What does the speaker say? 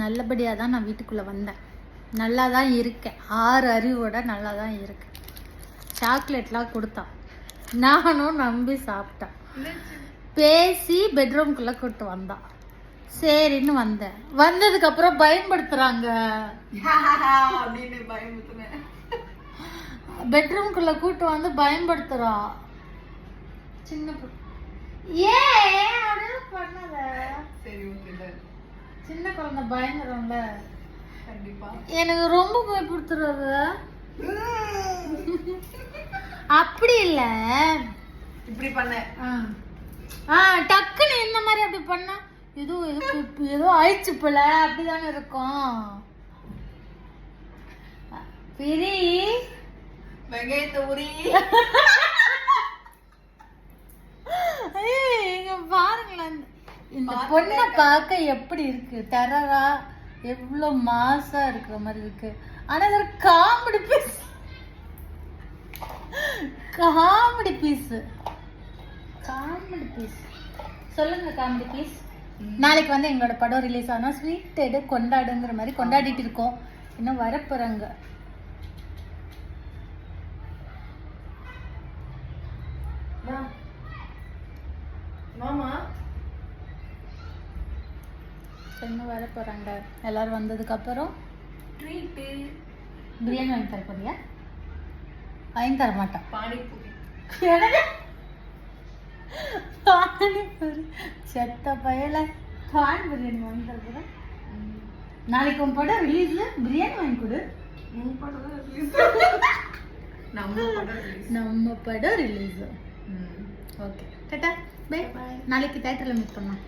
நல்லபடியாக தான் நான் வீட்டுக்குள்ளே வந்தேன். நல்லா தான் இருக்கேன். ஆறு அறிவோட நல்லா தான் இருக்கேன். சாக்லேட்லாம் கொடுத்தான். நானும் நம்பி சாப்பிட்டேன். பேசி பெட்ரூம்குள்ளே கூட்டு வந்தான். சரின்னு வந்தேன். வந்ததுக்கப்புறம் பயன்படுத்துகிறாங்க அப்படின்னு பயமுத்துனேன் பெட்ரூம்குள்ளே கூட்டு வந்து பயன்படுத்துகிறா சின்ன ஏன்? சின்ன குழந்தை பயந்துரும்ல கண்டிப்பா. எனக்கு ரொம்ப பயப்படுத்துறது. அப்படி இல்ல. இப்படி பண்ண. ஆ. டக்குன்னு இந்த மாதிரி அப்படி பண்ணா ஏதோ ஏதோ இப்ப ஏதோ ஆயிடுச்சு போல. அப்படிதானே இருக்கும். பிரி வெங்காயத்தை உரி. இந்த பொண்ணை பார்க்க எப்படி இருக்கு? டெரரா எவ்வளோ மாசா இருக்கிற மாதிரி இருக்கு? ஆனா இது comedy piece comedy piece comedy piece சொல்லுங்க காமெடி பீஸ் நாளைக்கு வந்து எங்களோட படம் ரிலீஸ் ஆனால் ஸ்வீட் எடு கொண்டாடுங்கிற மாதிரி கொண்டாடிட்டு இருக்கோம். இன்னும் வரப்போறாங்க. மாமா இன்னும் வரப்போறாங்க எல்லாரும் வந்ததுக்கு அப்புறம் ட்ரீட்டு பிரியாணி வாங்கி தர போறியா? வாங்கி தர மாட்டான் பானிபூரி. செத்த பயல. பான் பிரியாணி வாங்கி தர போறேன் நாளைக்கு உன் படம் ரிலீஸ் பிரியாணி வாங்கி கொடு. நம்ம படம் release. Okay. Tata. Bye Bye. நாளைக்கு தேட்டரில் மீட் பண்ணலாம்.